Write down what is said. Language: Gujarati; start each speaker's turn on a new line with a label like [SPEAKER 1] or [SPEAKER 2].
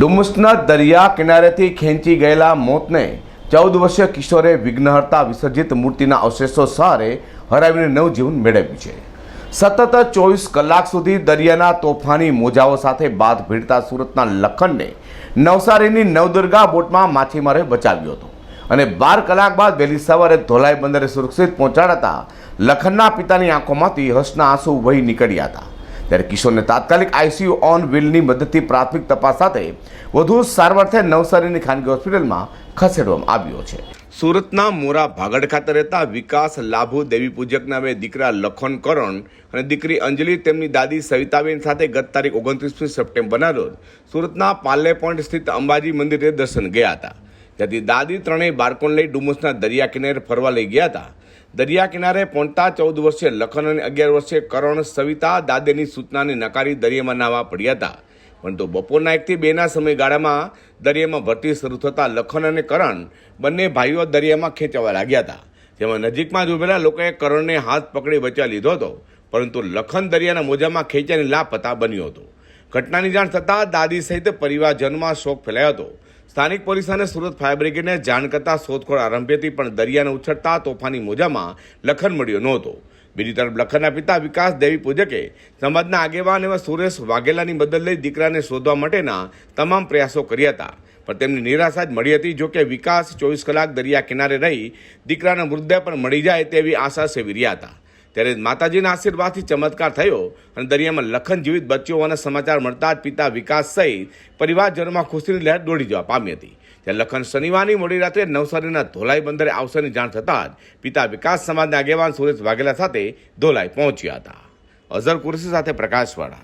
[SPEAKER 1] ડુમસના દરિયા કિનારેથી ખેંચી ગયેલા મોતને ચૌદ વર્ષીય કિશોરે વિઘ્નહર્તા વિસર્જિત મૂર્તિના અવશેષો સહારે હરાવીને નવજીવન મેળવ્યું છે. સતત ચોવીસ કલાક સુધી દરિયાના તોફાની મોજાઓ સાથે બાદ ભીડતા સુરતના લખનને નવસારીની નવદુર્ગા બોટમાં માછીમારે બચાવ્યો હતો અને બાર કલાક બાદ વહેલી સવારે ધોલાઈ બંદરે સુરક્ષિત પહોંચાડતા લખનના પિતાની આંખોમાંથી હર્ષના આંસુ વહી નીકળ્યા હતા. ત્યારે કિશોરને તાત્કાલિક આઈસીયુ ઓન વ્હીલની મદદથી પ્રાથમિક તપાસ સાથે વધુ સારવારથી નવસારીની ખાનગી હોસ્પિટલમાં ખસેડવામાં આવ્યો છે. સુરતના મોરા ભાગડ ખાતે રહેતા વિકાસ લાભુ દેવી પૂજકના બે દીકરા લખન કરણ અને દીકરી અંજલિ તેમની દાદી સવિતાબેન સાથે ગત તારીખ ઓગણત્રીસમી સપ્ટેમ્બરના રોજ સુરતના પાલે પોઈન્ટ સ્થિત અંબાજી મંદિરે દર્શન ગયા હતા. ત્યાંથી દાદી ત્રણેય બાળકોને લઈ ડુમસના દરિયા કિનારે ફરવા લઈ ગયા હતા. દરિયા કિનારે પહોંચતા ચૌદ વર્ષીય લખન અને અગિયાર વર્ષીય કરણ, સવિતા, દાદેની સૂચનાને નકારી દરિયામાં નાહવા પડ્યા હતા. પરંતુ બપોરના એકથી બેના સમયગાળામાં દરિયામાં ભરતી શરૂ થતાં લખન અને કરણ બંને ભાઈઓ દરિયામાં ખેંચાવા લાગ્યા હતા. જેમાં નજીકમાં જ ઉભેલા લોકોએ કરણને હાથ પકડી બચાવી લીધો હતો. પરંતુ લખન દરિયાના મોજામાં ખેંચાઈને લાપતા બન્યો હતો. ઘટનાની જાણ થતાં દાદી સહિત પરિવારજનમાં શોક ફેલાયો હતો. સ્થાનિક પોલીસ અને સુરત ફાયર બ્રિગેડને જાણ કરતાં શોધખોળ આરંભી હતી, પણ દરિયાને ઉછળતા તોફાની મોજામાં લખન મળ્યો નહોતો બીજી તરફ લખનના પિતા વિકાસ દેવી પૂજકે સમાજના આગેવાન એવા સુરેશ વાઘેલાની મદદ લઈ દીકરાને શોધવા માટેના તમામ પ્રયાસો કર્યા હતા. પણ તેમની નિરાશા જ મળી હતી જોકે વિકાસ ચોવીસ કલાક દરિયા કિનારે રહી દીકરાના મૃતદેહ પણ મળી જાય તેવી આશા સેવી રહ્યા હતા. ત્યારે માતાજીના આશીર્વાદથી ચમત્કાર થયો અને દરિયામાં લખન જીવિત બચ્યો હોવાના સમાચાર મળતા જ પિતા વિકાસ સહિત પરિવારજનોમાં ખુશીની લહેર દોડી જવા પામી હતી. ત્યારે લખન શનિવારની મોડી રાત્રે નવસારીના ધોલાઈ બંદરે આવવાની જાણ થતાં જ પિતા વિકાસ સમાજના આગેવાન સુરેશ વાઘેલા સાથે ધોલાઈ પહોંચ્યા હતા. અઝર કુરશી સાથે પ્રકાશવાળા